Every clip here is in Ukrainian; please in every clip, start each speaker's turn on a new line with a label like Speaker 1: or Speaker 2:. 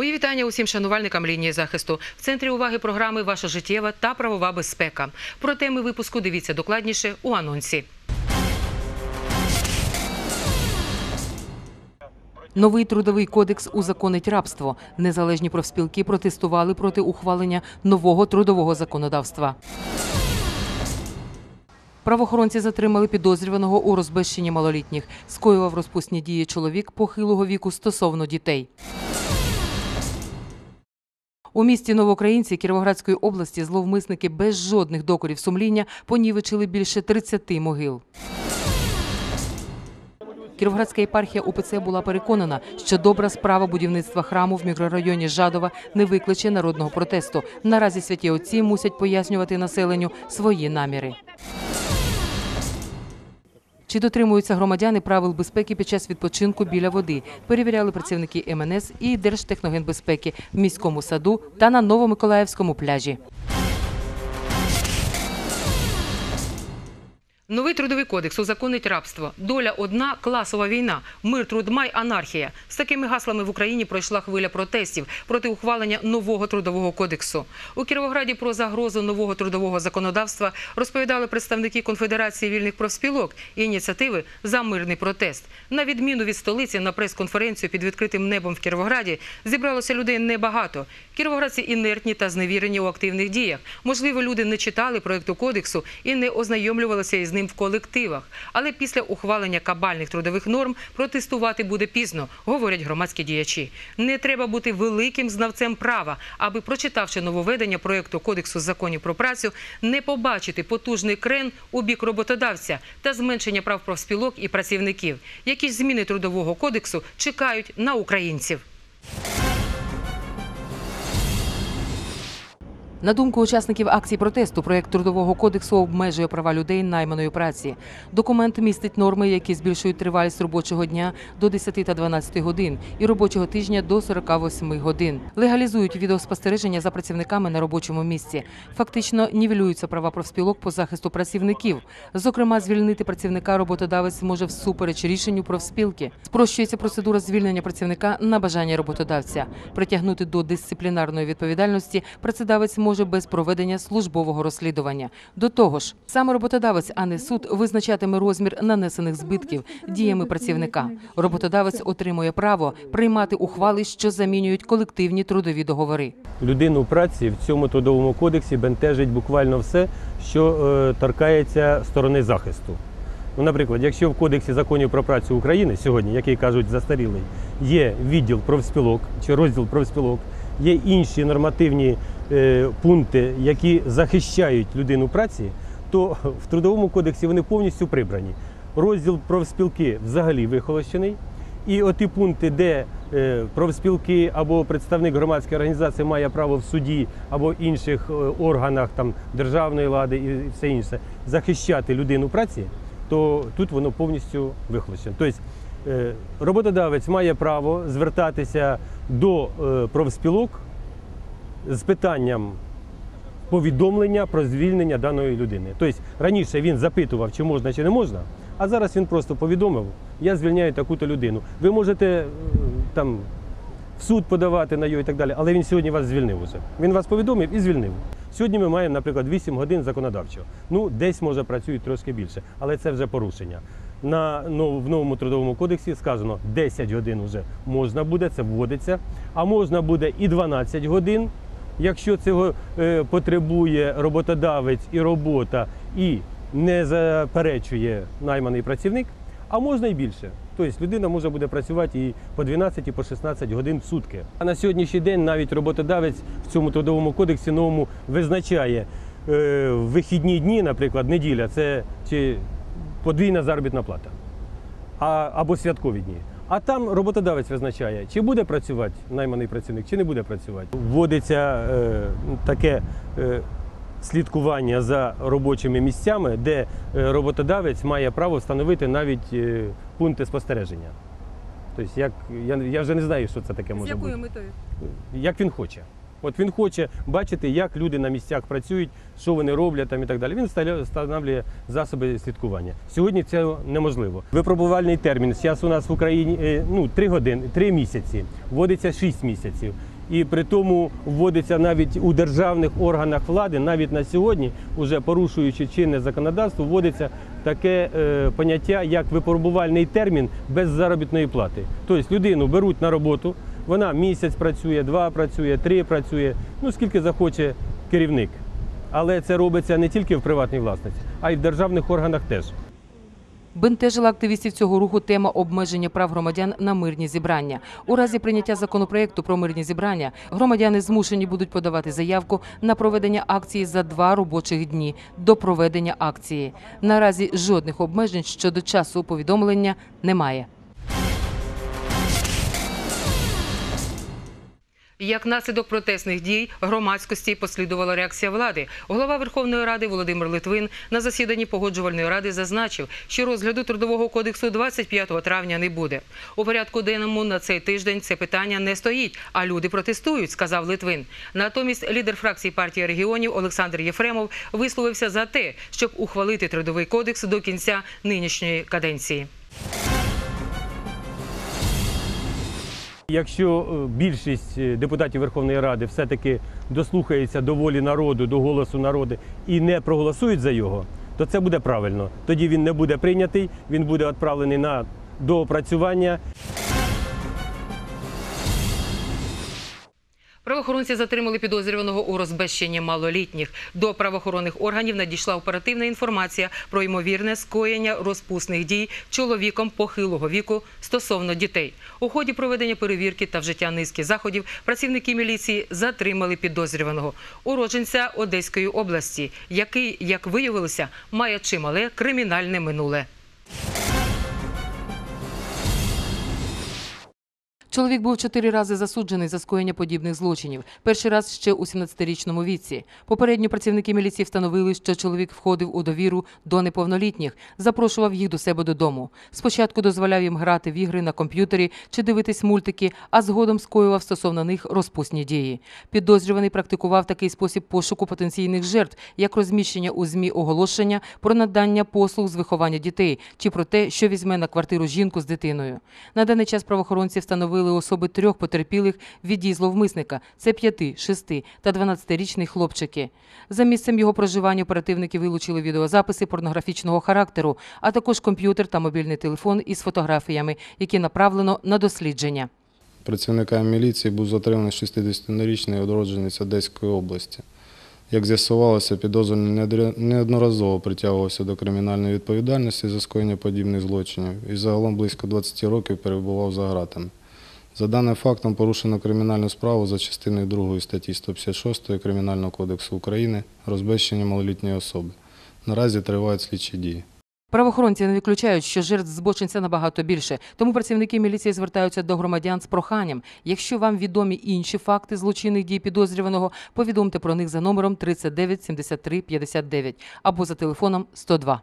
Speaker 1: Мої вітання усім шанувальникам лінії захисту. В центрі уваги програми Ваша життєва та правова безпека. Про теми випуску дивіться докладніше у анонсі. Новий трудовий кодекс узаконить рабство. Незалежні профспілки протестували проти ухвалення нового трудового законодавства. Правоохоронці затримали підозрюваного у розбещенні малолітніх. Скоював розпусні дії чоловік похилого віку стосовно дітей. У місті Новоукраїнці Кіровоградської області зловмисники без жодних докорів сумління понівечили більше 30 могил. Кіровоградська єпархія УПЦ була переконана, що добра справа будівництва храму в мікрорайоні Жадова не викличе народного протесту. Наразі святі отці мусять пояснювати населенню свої наміри. Чи дотримуються громадяни правил безпеки під час відпочинку біля води? Перевіряли працівники МНС і Держтехногенбезпеки в міському саду та на Новомиколаївському пляжі. Новий трудовий кодекс узаконить рабство. Доля одна класова війна. Мир, трудмай, анархія. З такими гаслами в Україні пройшла хвиля протестів проти ухвалення нового трудового кодексу. У Кіровограді про загрозу нового трудового законодавства розповідали представники Конфедерації вільних профспілок і ініціативи за мирний протест. На відміну від столиці на прес-конференцію під відкритим небом в Кіровограді зібралося людей небагато. Кіровоградці інертні та зневірені у активних діях. Можливо, люди не читали проекту кодексу і не ознайомлювалися із ним в колективах. Але після ухвалення кабальних трудових норм протестувати буде пізно, говорять громадські діячі. Не треба бути великим знавцем права, аби, прочитавши нововведення проекту кодексу законів про працю, не побачити потужний крен у бік роботодавця та зменшення прав профспілок і працівників. Які ж зміни трудового кодексу чекають на українців? На думку учасників акції протесту, проєкт трудового кодексу обмежує права людей найманої праці. Документ містить норми, які збільшують тривалість робочого дня до 10 та 12 годин і робочого тижня до 48 годин. Легалізують відеоспостереження за працівниками на робочому місці. Фактично нівелюються права профспілок по захисту працівників. Зокрема, звільнити працівника роботодавець може всупереч рішенню профспілки. Спрощується процедура звільнення працівника на бажання роботодавця. Притягнути до дисциплінарної відповідальності працедавець може без проведення службового розслідування. До того ж, саме роботодавець, а не суд, визначатиме розмір нанесених збитків діями працівника. Роботодавець отримує право приймати ухвали, що замінюють колективні трудові договори.
Speaker 2: людину праці в цьому трудовому кодексі бентежить буквально все, що е, торкається сторони захисту. Ну, наприклад, якщо в Кодексі законів про працю України сьогодні, який кажуть застарілий, є відділ профспілок чи розділ профспілок, є інші нормативні пункти, які захищають людину праці, то в трудовому кодексі вони повністю прибрані. Розділ профспілки взагалі вихолощений. І оті пункти, де е, профспілки або представник громадської організації має право в суді або інших е, органах там, державної влади і все інше захищати людину праці, то тут воно повністю вихолощено. Тобто е, роботодавець має право звертатися до е, профспілок з питанням повідомлення про звільнення даної людини. Тобто раніше він запитував, чи можна, чи не можна, а зараз він просто повідомив, я звільняю таку-то людину. Ви можете е, там в суд подавати на його і так далі, але він сьогодні вас звільнив уже. Він вас повідомив і звільнив. Сьогодні ми маємо, наприклад, 8 годин законодавчого. Ну, десь може працюють трошки більше, але це вже порушення. На ну, в новому трудовому кодексі сказано 10 годин вже можна буде, це вводиться, а можна буде і 12 годин, якщо цього е, потребує роботодавець і робота, і не заперечує найманий працівник, а можна і більше. Тобто людина може буде працювати і по 12, і по 16 годин в сутки. А на сьогоднішній день навіть роботодавець в цьому трудовому кодексі новому визначає е, вихідні дні, наприклад, неділя, це чи подвійна заробітна плата а, або святкові дні. А там роботодавець визначає, чи буде працювати найманий працівник, чи не буде працювати. Вводиться е, таке е, слідкування за робочими місцями, де е, роботодавець має право встановити навіть е, пункти спостереження. Тобто, як, я, я вже не знаю, що це таке може бути.
Speaker 3: метою?
Speaker 2: Як він хоче. От він хоче бачити, як люди на місцях працюють, що вони роблять там і так далі. Він встановлює засоби слідкування. Сьогодні це неможливо. Випробувальний термін зараз у нас в Україні е, ну, 3 години, 3 місяці, вводиться 6 місяців. І при тому вводиться навіть у державних органах влади, навіть на сьогодні, уже порушуючи чинне законодавство, вводиться таке е, поняття, як випробувальний термін без заробітної плати. Тобто людину беруть на роботу, вона місяць працює, два працює, три працює, ну скільки захоче керівник. Але це робиться не тільки в приватній власності, а й в державних органах теж.
Speaker 1: Бентежила активістів цього руху тема обмеження прав громадян на мирні зібрання. У разі прийняття законопроекту про мирні зібрання громадяни змушені будуть подавати заявку на проведення акції за два робочих дні до проведення акції. Наразі жодних обмежень щодо часу повідомлення немає. Як наслідок протестних дій громадськості послідувала реакція влади. Голова Верховної Ради Володимир Литвин на засіданні погоджувальної ради зазначив, що розгляду трудового кодексу 25 травня не буде. У порядку денному на цей тиждень це питання не стоїть, а люди протестують, сказав Литвин. Натомість лідер фракції партії регіонів Олександр Єфремов висловився за те, щоб ухвалити трудовий кодекс до кінця нинішньої каденції.
Speaker 2: Якщо е, більшість е, депутатів Верховної Ради все-таки дослухається до волі народу, до голосу народу і не проголосують за його, то це буде правильно. Тоді він не буде прийнятий, він буде відправлений на доопрацювання.
Speaker 1: Правоохоронці затримали підозрюваного у розбещенні малолітніх. До правоохоронних органів надійшла оперативна інформація про ймовірне скоєння розпусних дій чоловіком похилого віку стосовно дітей. У ході проведення перевірки та вжиття низки заходів працівники міліції затримали підозрюваного уродженця Одеської області, який, як виявилося, має чимале кримінальне минуле. Чоловік був чотири рази засуджений за скоєння подібних злочинів. Перший раз ще у 17-річному віці. Попередньо працівники міліції встановили, що чоловік входив у довіру до неповнолітніх, запрошував їх до себе додому. Спочатку дозволяв їм грати в ігри на комп'ютері чи дивитись мультики, а згодом скоював стосовно них розпусні дії. Підозрюваний практикував такий спосіб пошуку потенційних жертв, як розміщення у змі оголошення про надання послуг з виховання дітей чи про те, що візьме на квартиру жінку з дитиною. На даний час правоохоронці встановили особи трьох потерпілих від дій зловмисника. Це 5, 6 та 12-річний хлопчики. За місцем його проживання оперативники вилучили відеозаписи порнографічного характеру, а також комп'ютер та мобільний телефон із фотографіями, які направлено на дослідження.
Speaker 3: Працівниками міліції був затриманий 60-річний одродженець Одеської області. Як з'ясувалося, підозрюваний неодноразово притягувався до кримінальної відповідальності за скоєння подібних злочинів і загалом близько 20 років перебував за ґратами. За даним фактом порушено кримінальну справу за частиною 2 статті 156 Кримінального кодексу України розбещення малолітньої особи. Наразі тривають слідчі дії.
Speaker 1: Правоохоронці не виключають, що жертв збочинця набагато більше. Тому працівники міліції звертаються до громадян з проханням. Якщо вам відомі інші факти злочинних дій підозрюваного, повідомте про них за номером 39 73 59 або за телефоном 102.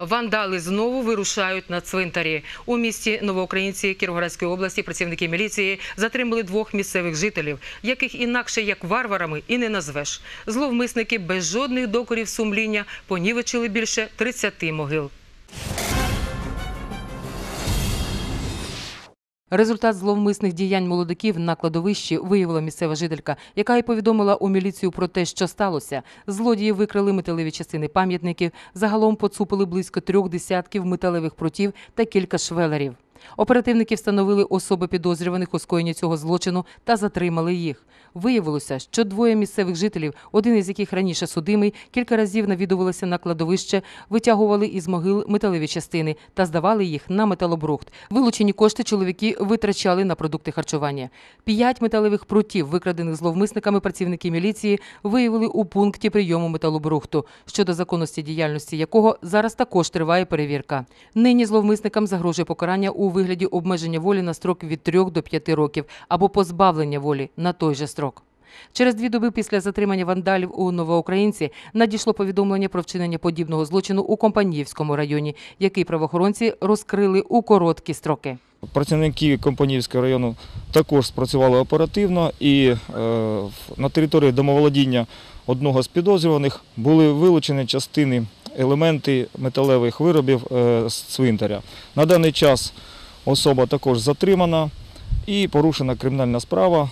Speaker 1: Вандали знову вирушають на цвинтарі. У місті Новоукраїнці Кіровоградської області працівники міліції затримали двох місцевих жителів, яких інакше як варварами і не назвеш. Зловмисники без жодних докорів сумління понівечили більше 30 могил. Результат зловмисних діянь молодиків на кладовищі виявила місцева жителька, яка й повідомила у міліцію про те, що сталося. Злодії викрали металеві частини пам'ятників, загалом поцупили близько трьох десятків металевих прутів та кілька швелерів. Оперативники встановили особи підозрюваних у скоєнні цього злочину та затримали їх. Виявилося, що двоє місцевих жителів, один із яких раніше судимий, кілька разів навідувалися на кладовище, витягували із могил металеві частини та здавали їх на металобрухт. Вилучені кошти чоловіки витрачали на продукти харчування. П'ять металевих прутів, викрадених зловмисниками працівники міліції, виявили у пункті прийому металобрухту, щодо законності діяльності якого зараз також триває перевірка. Нині зловмисникам загрожує покарання у вигляді обмеження волі на строк від 3 до 5 років або позбавлення волі на той же строк. Через дві доби після затримання вандалів у Новоукраїнці надійшло повідомлення про вчинення подібного злочину у Компаніївському районі, який правоохоронці розкрили у короткі строки.
Speaker 4: Працівники Компанівського району також спрацювали оперативно і е, на території домоволодіння одного з підозрюваних були вилучені частини, елементи металевих виробів е, з цвинтаря. На даний час особа також затримана і порушена кримінальна справа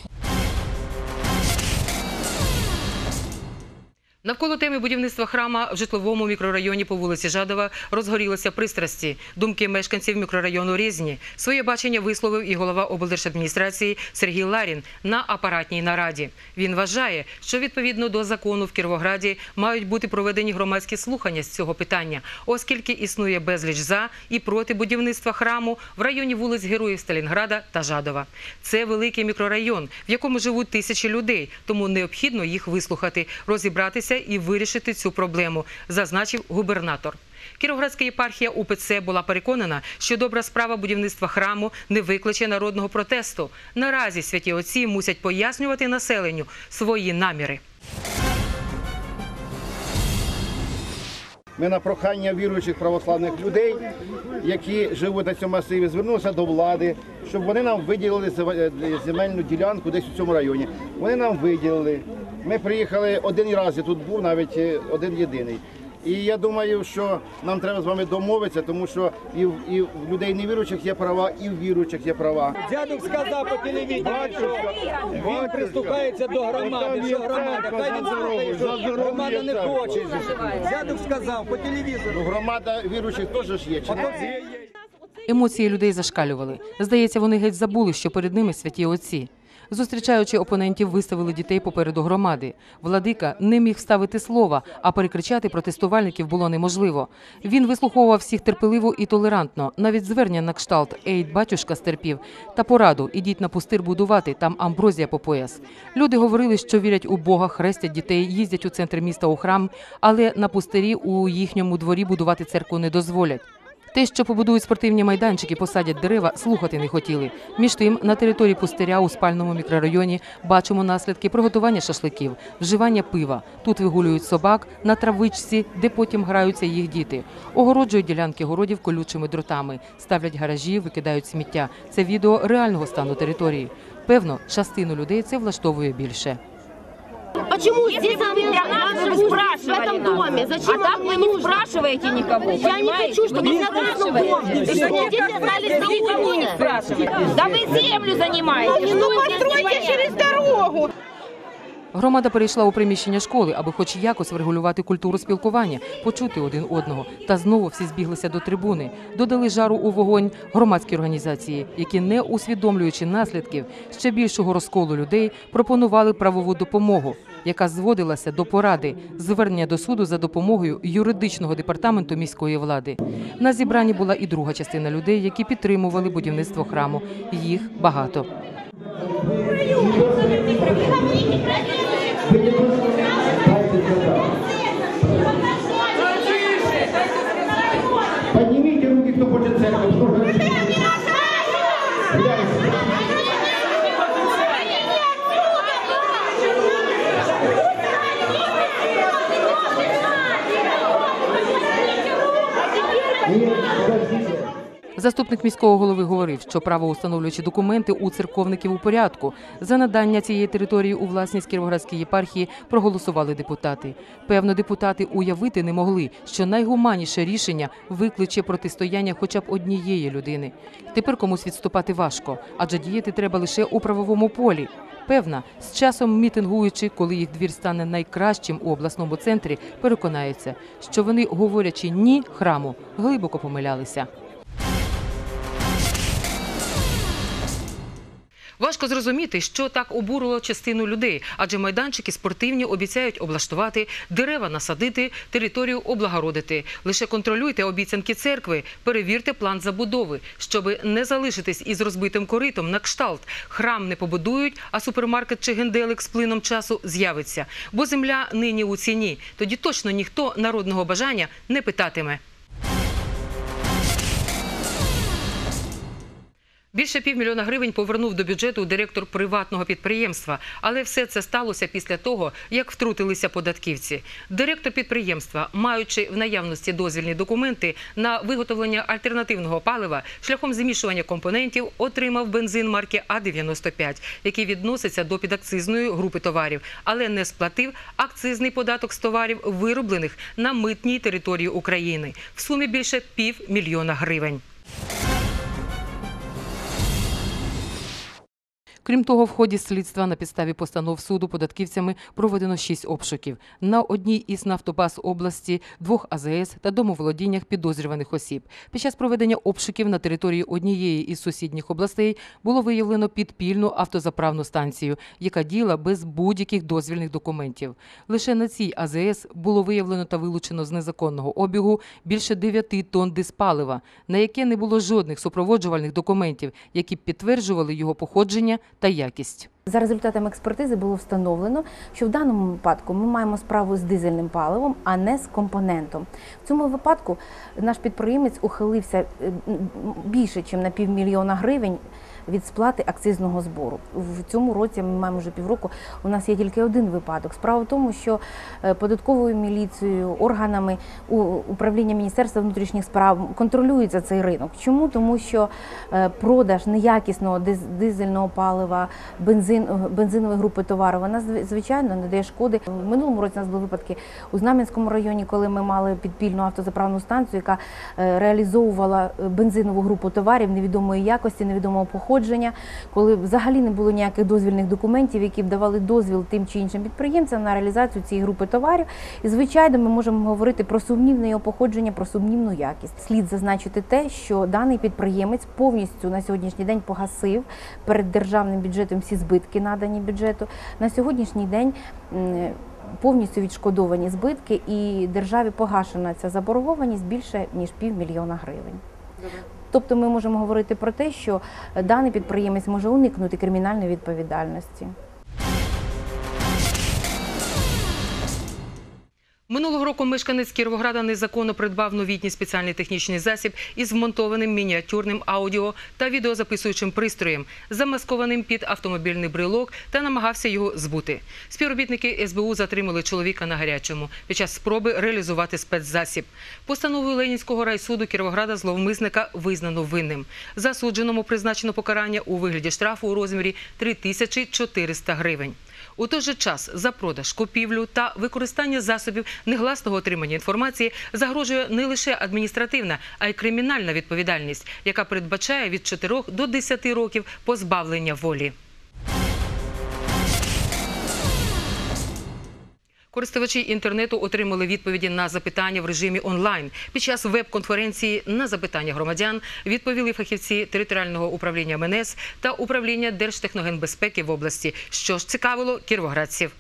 Speaker 1: Навколо теми будівництва храма в житловому мікрорайоні по вулиці Жадова розгорілися пристрасті. Думки мешканців мікрорайону різні. Своє бачення висловив і голова облдержадміністрації Сергій Ларін на апаратній нараді. Він вважає, що відповідно до закону в Кіровограді мають бути проведені громадські слухання з цього питання, оскільки існує безліч за і проти будівництва храму в районі вулиць Героїв Сталінграда та Жадова. Це великий мікрорайон, в якому живуть тисячі людей, тому необхідно їх вислухати, розібратися і вирішити цю проблему, зазначив губернатор. Кіровоградська єпархія УПЦ була переконана, що добра справа будівництва храму не викличе народного протесту. Наразі святі отці мусять пояснювати населенню свої наміри.
Speaker 5: Ми на прохання віруючих православних людей, які живуть на цьому масиві, звернулися до влади, щоб вони нам виділили земельну ділянку десь у цьому районі. Вони нам виділили. Ми приїхали один раз, я тут був навіть е, один єдиний. І я думаю, що нам треба з вами домовитися, тому що і в, і в людей невіруючих є права, і в віруючих є права.
Speaker 6: Дядьок сказав по телевізору, що він прислухається до громади, що громада, хай він слухає, що громада не хоче. Дядьок сказав по телевізору.
Speaker 5: Ну, громада віруючих теж ж є. Чи?
Speaker 1: Емоції людей зашкалювали. Здається, вони геть забули, що перед ними святі отці. Зустрічаючи опонентів, виставили дітей попереду громади. Владика не міг вставити слова, а перекричати протестувальників було неможливо. Він вислуховував всіх терпеливо і толерантно. Навіть звернення на кшталт «Ейд, батюшка стерпів» та пораду «Ідіть на пустир будувати, там амброзія по пояс». Люди говорили, що вірять у Бога, хрестять дітей, їздять у центр міста у храм, але на пустирі у їхньому дворі будувати церкву не дозволять. Те, що побудують спортивні майданчики, посадять дерева, слухати не хотіли. Між тим, на території пустиря у спальному мікрорайоні бачимо наслідки приготування шашликів, вживання пива. Тут вигулюють собак на травичці, де потім граються їх діти. Огороджують ділянки городів колючими дротами, ставлять гаражі, викидають сміття. Це відео реального стану території. Певно, частину людей це влаштовує більше.
Speaker 7: Почему здесь нас живут в этом доме? Зачем
Speaker 8: а так
Speaker 7: вам
Speaker 8: вы
Speaker 7: не
Speaker 8: не
Speaker 7: нужно?
Speaker 8: спрашиваете никого,
Speaker 7: Я не
Speaker 8: понимаете?
Speaker 7: хочу, чтобы
Speaker 8: Вы не
Speaker 7: меня
Speaker 8: спрашиваете.
Speaker 7: спрашивали. И чтобы дети остались
Speaker 8: Вы никого не
Speaker 7: голодные.
Speaker 8: спрашиваете. Да вы землю занимаете.
Speaker 7: Ну,
Speaker 8: Что здесь
Speaker 7: постройте
Speaker 8: непонятно?
Speaker 7: через дорогу.
Speaker 1: Громада перейшла у приміщення школи, аби хоч якось врегулювати культуру спілкування, почути один одного. Та знову всі збіглися до трибуни, додали жару у вогонь громадські організації, які, не усвідомлюючи наслідків ще більшого розколу людей, пропонували правову допомогу, яка зводилася до поради звернення до суду за допомогою юридичного департаменту міської влади. На зібранні була і друга частина людей, які підтримували будівництво храму. Їх багато.
Speaker 5: Thank you
Speaker 1: Заступник міського голови говорив, що правоустановлюючі документи у церковників у порядку. За надання цієї території у власність Кіровоградської єпархії проголосували депутати. Певно, депутати уявити не могли, що найгуманніше рішення викличе протистояння хоча б однієї людини. Тепер комусь відступати важко, адже діяти треба лише у правовому полі. Певна, з часом мітингуючи, коли їх двір стане найкращим у обласному центрі, переконаються, що вони, говорячи ні храму, глибоко помилялися. Важко зрозуміти, що так обурило частину людей, адже майданчики спортивні обіцяють облаштувати, дерева насадити, територію облагородити. Лише контролюйте обіцянки церкви, перевірте план забудови, щоби не залишитись із розбитим коритом на кшталт. Храм не побудують, а супермаркет чи генделик з плином часу з'явиться. Бо земля нині у ціні. Тоді точно ніхто народного бажання не питатиме. Більше півмільйона гривень повернув до бюджету директор приватного підприємства. Але все це сталося після того, як втрутилися податківці. Директор підприємства, маючи в наявності дозвільні документи на виготовлення альтернативного палива шляхом змішування компонентів, отримав бензин марки А-95, який відноситься до підакцизної групи товарів, але не сплатив акцизний податок з товарів, вироблених на митній території України. В сумі більше півмільйона гривень. Крім того, в ході слідства на підставі постанов суду податківцями проведено шість обшуків на одній із нафтобаз області, двох АЗС та домоволодіннях підозрюваних осіб. Під час проведення обшуків на території однієї із сусідніх областей було виявлено підпільну автозаправну станцію, яка діяла без будь-яких дозвільних документів. Лише на цій АЗС було виявлено та вилучено з незаконного обігу більше 9 тонн диспалива, на яке не було жодних супроводжувальних документів, які підтверджували його походження та якість.
Speaker 9: За результатами експертизи було встановлено, що в даному випадку ми маємо справу з дизельним паливом, а не з компонентом. В цьому випадку наш підприємець ухилився е, більше, ніж на півмільйона гривень від сплати акцизного збору. В цьому році ми маємо вже півроку. У нас є тільки один випадок. Справа в тому, що е, податковою міліцією, органами управління Міністерства внутрішніх справ контролюється цей ринок. Чому? Тому що е, продаж неякісного дизельного палива, бензин, бензинової групи товару, вона звичайно не дає шкоди. В минулому році у нас були випадки у Знам'янському районі, коли ми мали підпільну автозаправну станцію, яка е, реалізовувала е, бензинову групу товарів невідомої якості, невідомого походження, коли взагалі не було ніяких дозвільних документів, які б давали дозвіл тим чи іншим підприємцям на реалізацію цієї групи товарів. І звичайно, ми можемо говорити про сумнівне його походження, про сумнівну якість. Слід зазначити те, що даний підприємець повністю на сьогоднішній день погасив перед державним бюджетом всі збитки, надані бюджету. На сьогоднішній день повністю відшкодовані збитки, і державі погашена ця заборгованість більше ніж півмільйона гривень. Тобто ми можемо говорити про те, що даний підприємець може уникнути кримінальної відповідальності.
Speaker 1: Минулого року мешканець Кіровограда незаконно придбав новітній спеціальний технічний засіб із вмонтованим мініатюрним аудіо та відеозаписуючим пристроєм, замаскованим під автомобільний брелок та намагався його збути. Співробітники СБУ затримали чоловіка на гарячому під час спроби реалізувати спецзасіб. Постановою Ленінського райсуду Кіровограда зловмисника визнано винним. Засудженому призначено покарання у вигляді штрафу у розмірі 3400 гривень. У той же час за продаж, купівлю та використання засобів негласного отримання інформації загрожує не лише адміністративна, а й кримінальна відповідальність, яка передбачає від 4 до 10 років позбавлення волі. Користувачі інтернету отримали відповіді на запитання в режимі онлайн. Під час веб-конференції на запитання громадян відповіли фахівці територіального управління МНС та управління Держтехногенбезпеки в області, що ж цікавило кіровоградців.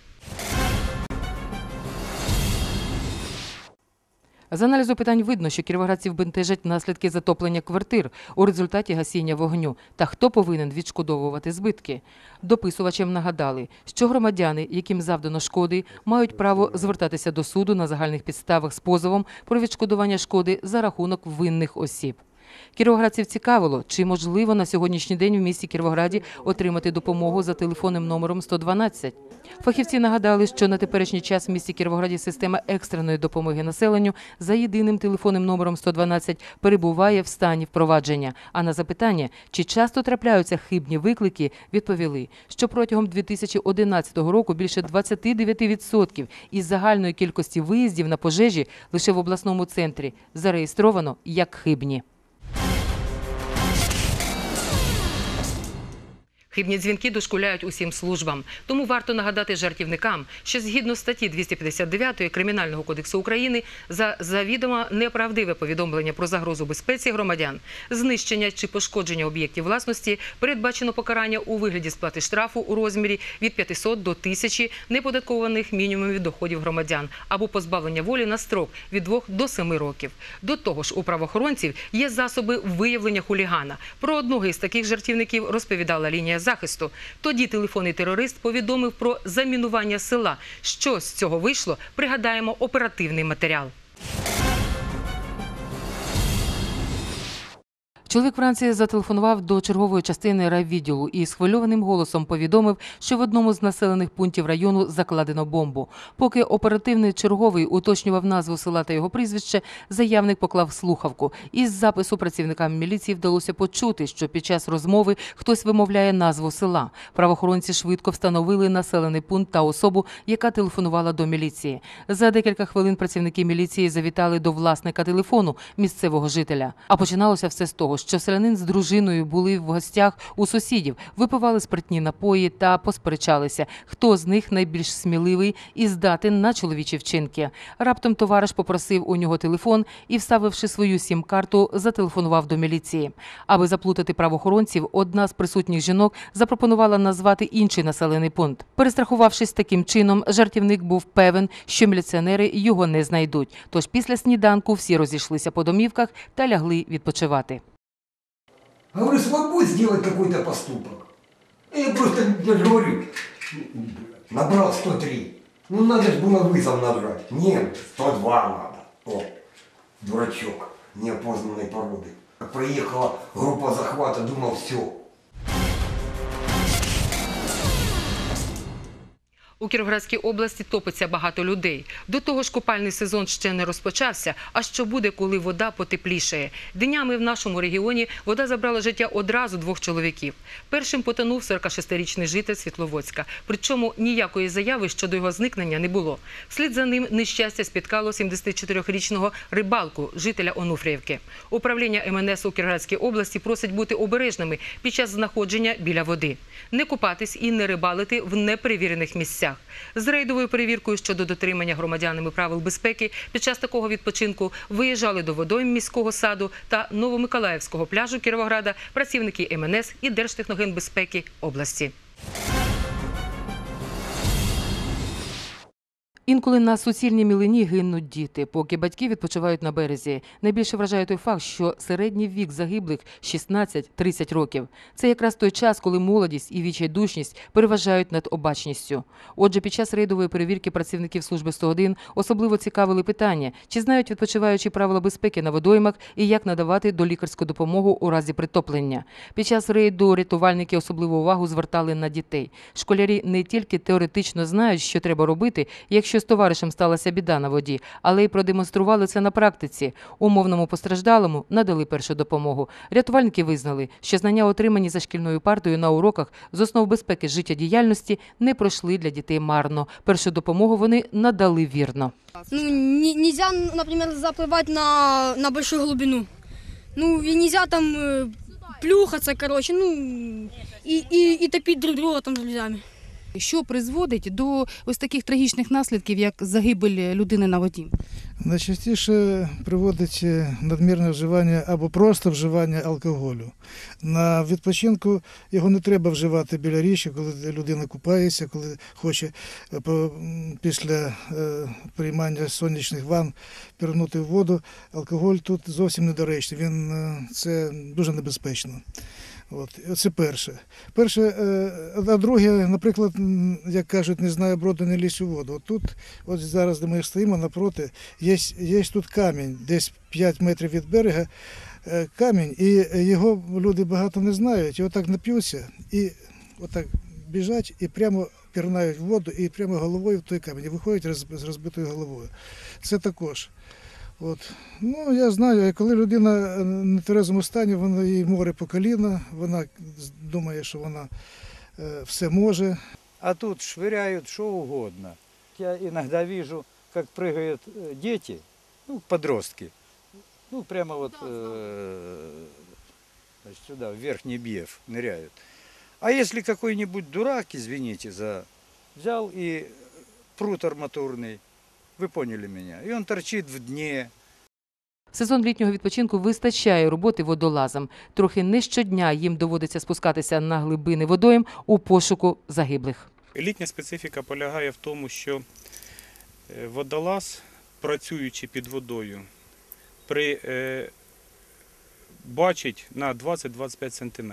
Speaker 1: З аналізу питань видно, що кіровоградців бентежать наслідки затоплення квартир у результаті гасіння вогню та хто повинен відшкодовувати збитки. Дописувачам нагадали, що громадяни, яким завдано шкоди, мають право звертатися до суду на загальних підставах з позовом про відшкодування шкоди за рахунок винних осіб. Кіровоградців цікавило, чи можливо на сьогоднішній день в місті Кіровограді отримати допомогу за телефонним номером 112. Фахівці нагадали, що на теперішній час в місті Кіровограді система екстреної допомоги населенню за єдиним телефонним номером 112 перебуває в стані впровадження. А на запитання, чи часто трапляються хибні виклики, відповіли, що протягом 2011 року більше 29% із загальної кількості виїздів на пожежі лише в обласному центрі зареєстровано як хибні. Хибні дзвінки дошкуляють усім службам. Тому варто нагадати жартівникам, що згідно статті 259 Кримінального кодексу України за завідомо неправдиве повідомлення про загрозу безпеці громадян, знищення чи пошкодження об'єктів власності передбачено покарання у вигляді сплати штрафу у розмірі від 500 до 1000 неподаткованих мінімумів доходів громадян або позбавлення волі на строк від 2 до 7 років. До того ж, у правоохоронців є засоби виявлення хулігана. Про одного із таких жартівників розповідала лінія захисту. Тоді телефонний терорист повідомив про замінування села. Що з цього вийшло? Пригадаємо оперативний матеріал. Чоловік вранці зателефонував до чергової частини райвідділу і схвильованим голосом повідомив, що в одному з населених пунктів району закладено бомбу. Поки оперативний черговий уточнював назву села та його прізвище, заявник поклав слухавку. Із запису працівникам міліції вдалося почути, що під час розмови хтось вимовляє назву села. Правоохоронці швидко встановили населений пункт та особу, яка телефонувала до міліції. За декілька хвилин працівники міліції завітали до власника телефону місцевого жителя. А починалося все з того, що селянин з дружиною були в гостях у сусідів, випивали спиртні напої та посперечалися, хто з них найбільш сміливий і здатен на чоловічі вчинки. Раптом товариш попросив у нього телефон і, вставивши свою сім-карту, зателефонував до міліції. Аби заплутати правоохоронців, одна з присутніх жінок запропонувала назвати інший населений пункт. Перестрахувавшись таким чином, жартівник був певен, що міліціонери його не знайдуть. Тож після сніданку всі розійшлися по домівках та лягли відпочивати.
Speaker 10: Говорю, смогу сделать какой-то поступок. Я просто я говорю, набрал 103. Ну надо же было вызов нажать. Нет, 102 надо. О, дурачок неопознанной породы. Приехала группа захвата, думал, все,
Speaker 1: У Кіровоградській області топиться багато людей. До того ж, купальний сезон ще не розпочався. А що буде, коли вода потеплішає? Днями в нашому регіоні вода забрала життя одразу двох чоловіків. Першим потонув 46-річний житель Світловодська. Причому ніякої заяви щодо його зникнення не було. Вслід за ним нещастя спіткало 74-річного рибалку, жителя Онуфріївки. Управління МНС у Кіровоградській області просить бути обережними під час знаходження біля води, не купатись і не рибалити в неперевірених місцях. З рейдовою перевіркою щодо дотримання громадянами правил безпеки під час такого відпочинку виїжджали до водойм міського саду та Новомиколаївського пляжу Кіровограда працівники МНС і Держтехногенбезпеки області. Інколи на суцільній мілині гинуть діти, поки батьки відпочивають на березі. Найбільше вражає той факт, що середній вік загиблих 16-30 років. Це якраз той час, коли молодість і відчайдушність переважають над обачністю. Отже, під час рейдової перевірки працівників служби 101 особливо цікавили питання, чи знають відпочиваючі правила безпеки на водоймах і як надавати долікарську допомогу у разі притоплення. Під час рейду рятувальники особливу увагу звертали на дітей. Школярі не тільки теоретично знають, що треба робити, якщо з товаришем сталася біда на воді, але й продемонстрували це на практиці. Умовному постраждалому надали першу допомогу. Рятувальники визнали, що знання, отримані за шкільною партою на уроках з основ безпеки життєдіяльності, не пройшли для дітей марно. Першу допомогу вони надали вірно.
Speaker 11: Ну, не- нельзя, например, заплывать на, на большую глубину. Ну, и нельзя там э, плюхаться, короче, ну, и, и, и топить друг друга там друзьями.
Speaker 12: Що призводить до ось таких трагічних наслідків, як загибель людини на воді?
Speaker 13: Найчастіше приводить е, надмірне вживання або просто вживання алкоголю. На відпочинку його не треба вживати біля річки, коли людина купається, коли хоче е, після е, приймання сонячних ванн пірнути в воду. Алкоголь тут зовсім недоречний, він це дуже небезпечно. От, це перше. Перше, е, а друге, наприклад, як кажуть, не знаю броду, не лізь у воду. От тут, от зараз, де ми стоїмо напроти, є, є тут камінь, десь 5 метрів від берега е, камінь, і його люди багато не знають. І отак нап'ються, і отак біжать, і прямо пірнають в воду, і прямо головою в той камінь, і виходять з розбитою головою. Це також. От. Ну, я знаю, коли людина е, на тверезому стані, вона їй море по коліна, вона з- думає, що вона е, все може.
Speaker 14: А тут швыряют что угодно. Я иногда вижу, как прыгают э, дети, ну, подростки. Ну, прямо вот э, значит, сюда, в верхний Биев ныряют. А если какой-нибудь дурак, извините за... Взял и прут арматурный, вы поняли меня, и он торчит в дне,
Speaker 1: Сезон літнього відпочинку вистачає роботи водолазам. Трохи не щодня їм доводиться спускатися на глибини водойм у пошуку загиблих.
Speaker 15: Літня специфіка полягає в тому, що е, водолаз, працюючи під водою, при, е, бачить на 20-25 см.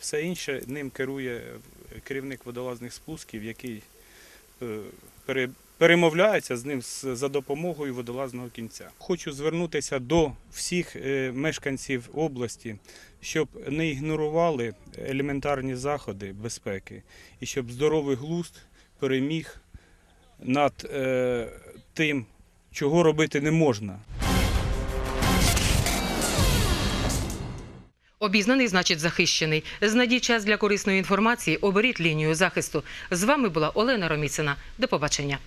Speaker 15: Все інше ним керує керівник водолазних спусків, який е, пере, перемовляються з ним за допомогою водолазного кінця. Хочу звернутися до всіх е, мешканців області, щоб не ігнорували елементарні заходи безпеки і щоб здоровий глузд переміг над е, тим, чого робити не можна.
Speaker 1: Обізнаний значить захищений. Знайдіть час для корисної інформації. Оберіть лінію захисту. З вами була Олена Роміцина. До побачення.